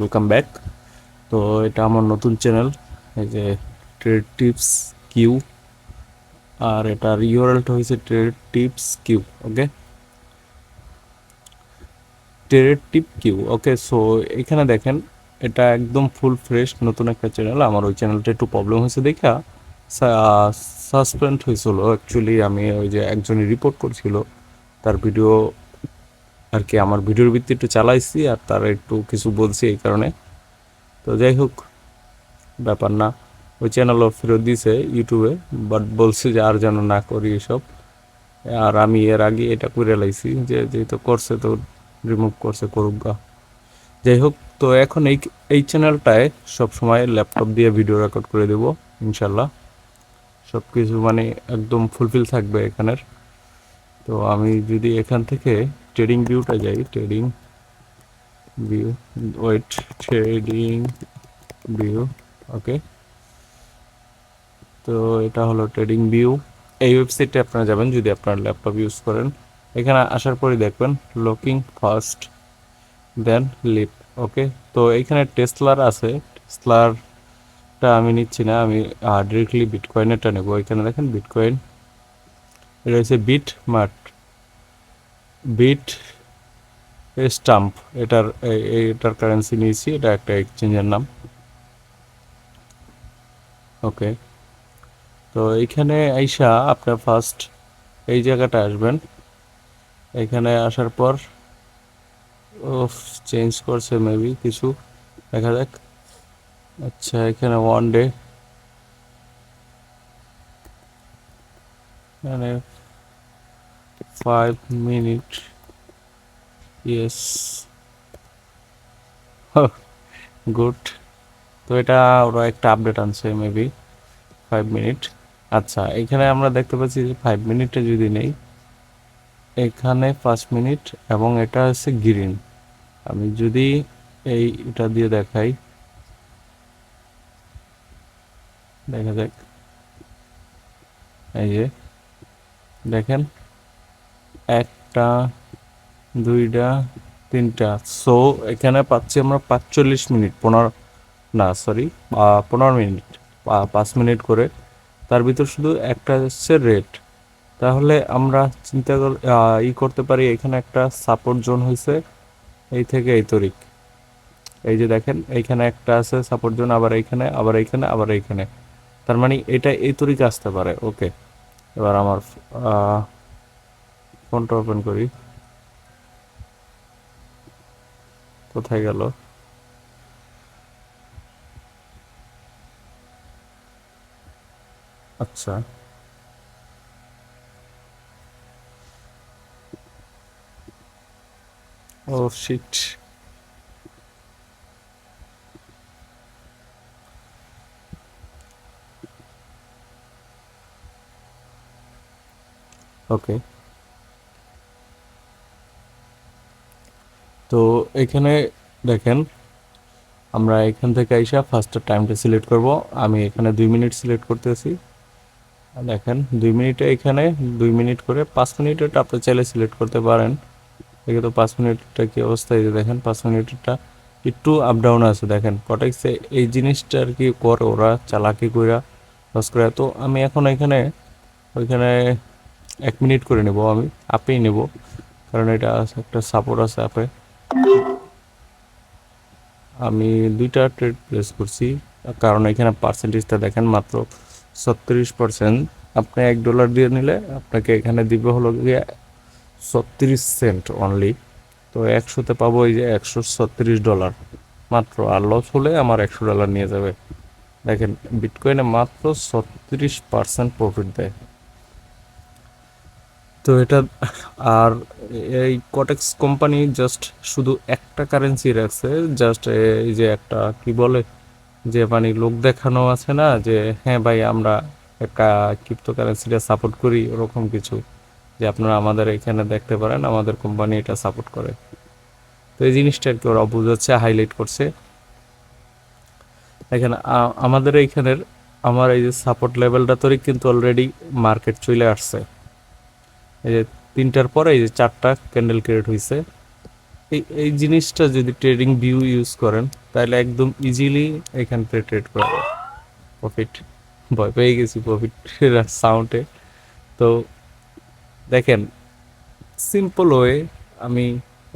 Welcome back তো এটা আমার নতুন চ্যানেল এই যে ট্রেড টিপস কিউ আর এটার ইউআরএলটা হয়েছে trade tips Q okay trade tip Q okay so এখানে দেখেন, এটা একদম ফুল ফ্রেশ নতুন একটা চ্যানেল আমার ওই চ্যানেলটা একটু প্রবলেম হয়েছে দেখা। সাসপেন্ড হয়েছিল। অ্যাকচুয়ালি আমি ওই যে একজনই রিপোর্ট করছিল। তার ভিডিও আর কি আমার ভিডিওর ভিত্তি একটু চালাইছি আর তারা একটু কিছু বলছি এই কারণে। তো যাই হোক, ব্যাপার না। ওই চ্যানেলও ফেরত দিয়েছে ইউটিউবে বাট বলছে যে আর যেন না করি এসব। আর আমি এর আগে এটা করে লাইছি যে যেহেতু করছে তো রিমুভ করছে করুক গা। যাই হোক, তো এখন এই এই চ্যানেলটায় সবসময় ল্যাপটপ দিয়ে ভিডিও রেকর্ড করে দেবো, ইনশাল্লাহ। সব কিছু মানে একদম ফুলফিল থাকবে এখানের। তো আমি যদি এখান থেকে ট্রেডিং ভিউটা যাই trading view wait trading view okay তো এটা হলো ট্রেডিং ভিউ এই ওয়েবসাইটে আপনারা যাবেন যদি আপনার ল্যাপটপ ইউজ করেন। এখানে আসার পরে দেখবেন looking first then leap okay তো এখানে টেসলার আছে। টেসলারটা আমি নিচ্ছি না, আমি ডিরেক্টলি বিটকয়েনেরটা নেব। এখানে দেখেন বিটকয়েন হচ্ছে বিট মার্ট। বিট স্টাম্প, এটার এটার কারেন্সি নিয়েছি, এটা একটা এক্সচেঞ্জের নাম। ওকে তো এইখানে আইসা আপনার ফার্স্ট এই জায়গাটা আসবেন। এখানে আসার পর চেঞ্জ করছে মেবি কিছু, দেখা যাক। আচ্ছা এখানে ওয়ান ডে মানে ফাইভ মিনিট ইয়েস গুড তো এটা ওরা একটা আপডেট আনছে মেবি ফাইভ মিনিট আচ্ছা এখানে আমরা দেখতে পাচ্ছি যে ফাইভ মিনিটে যদি নেই, এখানে পাঁচ মিনিট এবং এটা হচ্ছে গ্রিন আমি যদি এই এটা দিয়ে দেখাই, দেখা যাক। এই যে, দেখেন। একটা, দুইটা, তিনটা। সো এখানে পাচ্ছি আমরা পাঁচচল্লিশ মিনিট, পনেরো, না সরি পনেরো মিনিট পাঁচ মিনিট করে। তার ভিতর শুধু একটা হচ্ছে রেট তাহলে আমরা চিন্তা কর ই করতে পারি, এখানে একটা সাপোর্ট জোন হয়েছে এই থেকে এই তরিক। এই যে দেখেন, এইখানে একটা আছে সাপোর্ট জোন আবার এইখানে আবার এইখানে আবার এইখানে। তার মানে এটা এই তরিকে আসতে পারে ওকে এবার আমার ফোনটা ওপেন করি। কোথায় গেল? আচ্ছা। Oh shit. ওকে। তো এখানে দেখেন, আমরা এখান থেকে আইসা ফার্স্টের টাইমটা সিলেক্ট করব। আমি এখানে দুই মিনিট সিলেক্ট করতেছি। দেখেন, দুই মিনিটে এখানে দুই মিনিট করে পাঁচ মিনিটেরটা আপনি চাইলে সিলেক্ট করতে পারেন। দেখে তো পাঁচ মিনিটটা কি অবস্থা? এই যে দেখেন, পাঁচ মিনিটেরটা একটু আপ ডাউন আছে। দেখেন কটেক্সে এই জিনিসটা আর কি করে, ওরা চালাকি কইরা লস করে তো আমি এখন এখানে, ওইখানে এক মিনিট করে নেব আমি, আপেই নেব। কারণ এটা একটা সাপোর্ট আছে আপে। আমি দুইটা ট্রেড প্লেস করছি, কারণ এখানে পার্সেন্টেজটা দেখেন মাত্র ছত্রিশ পার্সেন্ট আপনি এক ডলার দিয়ে নিলে আপনাকে এখানে দিবে হলো গিয়ে ছত্রিশ সেন্ট অনলি তো একশোতে পাবো এই যে একশো ছত্রিশ ডলার মাত্র আর লস হলে আমার একশো ডলার নিয়ে যাবে। দেখেন বিটকয়েনে মাত্র ছত্রিশ পার্সেন্ট প্রফিট দেয়। তো এটা আর এই কটেক্স কোম্পানি জাস্ট শুধু একটা কারেন্সি রাখছে জাস্ট এই যে একটা, কি বলে, যে মানে লোক দেখানো আছে না, যে হ্যাঁ ভাই, আমরা একটা ক্রিপ্টো কারেন্সিটা সাপোর্ট করি, ওরকম কিছু, যে আপনারা আমাদের এখানে দেখতে পারেন, আমাদের কোম্পানি এটা সাপোর্ট করে। তো এই জিনিসটা আর কি ওরা বুঝাচ্ছে হাইলাইট করছে। এখানে আমাদের এইখানের, আমার এই যে সাপোর্ট লেভেলটা তৈরি কিন্তু অলরেডি মার্কেট চলে আসছে। এই যে তিনটার পরে এই যে চারটা ক্যান্ডেল ক্রিয়েট হয়েছে এই এই জিনিসটা যদি ট্রেডিং ভিউ ইউজ করেন, তাহলে একদম ইজিলি এখান থেকে ট্রেড করা যায়। প্রফিট ভয় পেয়ে গেছি প্রফিট সাউন্ডে তো দেখেন সিম্পল ওয়ে আমি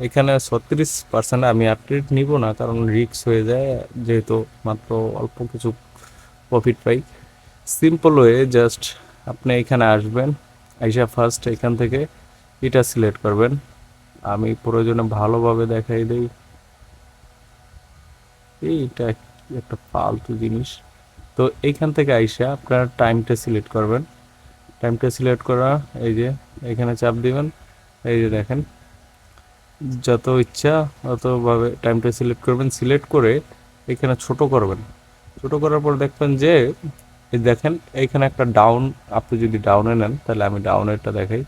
এখানে ছত্রিশ পার্সেন্ট আমি আপডেট নিব না, কারণ রিক্স হয়ে যায়, যেহেতু মাত্র অল্প কিছু প্রফিট পাই। সিম্পল ওয়ে জাস্ট আপনি এখানে আসবেন, আইসা ফার্স্ট এখান থেকে এটা সিলেক্ট করবেন। আমি প্রয়োজনে ভালোভাবে দেখাই দিই। এইটা একটা ফালতু জিনিস। তো এইখান থেকে আইসা আপনার টাইমটা সিলেক্ট করবেন। টাইমটা সিলেক্ট করা, এই যে এখানে চাপ দিবেন, এই যে দেখেন। যত ইচ্ছা ততভাবে টাইমটা সিলেক্ট করবেন। সিলেক্ট করে এখানে ছোট করবেন। ছোট করার পর দেখবেন যে দেখেন এইখানে একটা ডাউন আপনি যদি ডাউনে নেন, তাহলে আমি ডাউনেরটা দেখাই।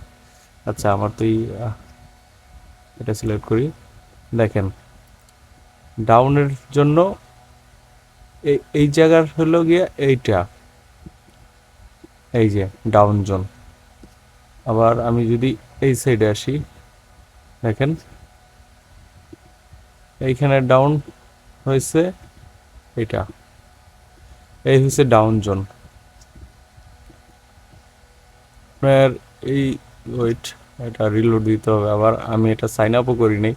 আচ্ছা আমার তো এই এটা সিলেক্ট করি। দেখেন ডাউনের জন্য এই এই জায়গার হলো গিয়ে এইটা। এই যে ডাউন জোন আবার আমি যদি এই সাইডে আসি, দেখেন, এইখানে ডাউন হয়েছে এটা এই হচ্ছে ডাউন জোন আপনার এই ওয়েট এটা রিলোড দিতে হবে। আবার আমি এটা সাইন আপও করি নাই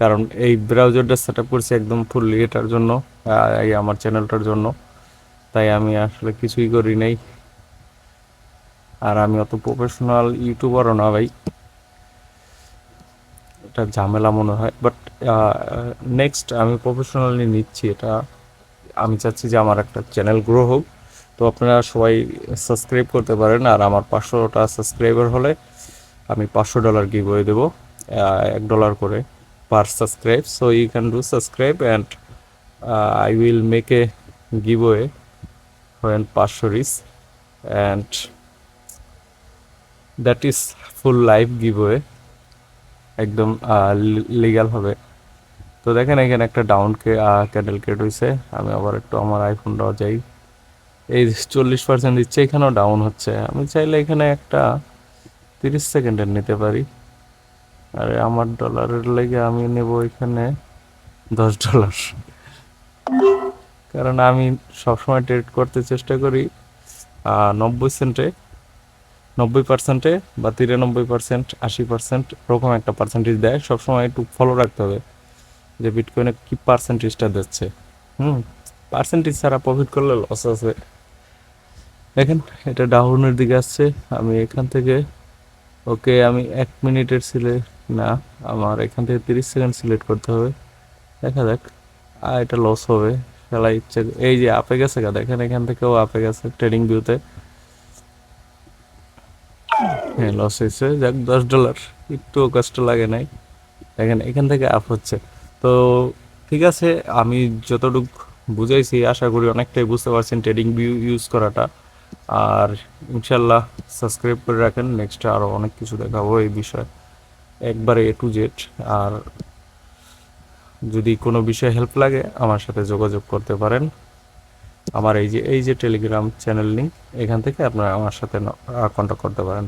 কারণ এই ব্রাউজারটা সেট আপ করছি একদম ফুললি এটার জন্য এই আমার চ্যানেলটার জন্য। তাই আমি আসলে কিছুই করি নাই আর আমি অত প্রফেশনাল ইউটিউবারও না ভাই। এটা ঝামেলা মনে হয় বাট নেক্সট আমি প্রফেশনালি নিচ্ছি এটা। আমি চাচ্ছি যে আমার একটা চ্যানেল গ্রো হোক। তো আপনারা সবাই সাবস্ক্রাইব করতে পারেন, আর আমার পাঁচশোটা সাবস্ক্রাইবার হলে আমি পাঁচশো ডলার গিভ হয়ে দেবো এক ডলার করে per subscribe so you can do subscribe and I will make a giveaway when পাঁচশো রিস and that is full live giveaway একদম লিগাল হবে। তো দেখেন এখানে একটা ডাউন কে ক্যান্ডেল কেট হয়েছে আমি আবার একটু আমার আইফোনটাও যাই। এই চল্লিশ পার্সেন্ট দিচ্ছে, এখানেও ডাউন হচ্ছে। আমি চাইলে এখানে একটা তিরিশ সেকেন্ডের নিতে পারি। আরে আমার ডলারের লেগে আমি নেব এখানে দশ ডলার কারণ আমি সবসময় ট্রেড করতে চেষ্টা করি নব্বই সেন্টে নব্বই পার্সেন্টে বা তিরানব্বই পার্সেন্ট আশি পার্সেন্ট ওরকম একটা পার্সেন্টেজ দেয়। সবসময় একটু ফলো রাখতে হবে যে বিটকয়েনে কি পার্সেন্টেজটা দিচ্ছে। হুম পার্সেন্টেজ ছাড়া প্রফিট করলে লস আছে। দেখেন, এটা ডাউনের দিকে আসছে। আমি এখান থেকে ওকে, আমি এক মিনিটের সিলে, না, আমার এখান থেকে তিরিশ সেকেন্ড সিলেক্ট করতে হবে। দেখা যাক আর এটা লস হবে, খেলা ইচ্ছে এই যে আপে গেছে গা, দেখেন এখান থেকেও আপে গেছে ট্রেডিং ভিউতে হ্যাঁ লস হয়েছে, যাক, দশ ডলার একটুও কষ্ট লাগে নাই। দেখেন, এখান থেকে আপ হচ্ছে। তো ঠিক আছে, আমি যতটুকু বুঝাইছি, আশা করি অনেকটাই বুঝতে পারছেন ট্রেডিং ভিউ ইউজ করাটা। আর ইনশাল্লাহ সাবস্ক্রাইব করে রাখেন নেক্সট আরও অনেক কিছু দেখাবো এই বিষয়ে। একবারে এ টু জেড আর যদি কোনো বিষয়ে হেল্প লাগে, আমার সাথে যোগাযোগ করতে পারেন। আমার এই যে এই যে টেলিগ্রাম চ্যানেল লিঙ্ক এখান থেকে আপনারা আমার সাথে কন্ট্যাক্ট করতে পারেন।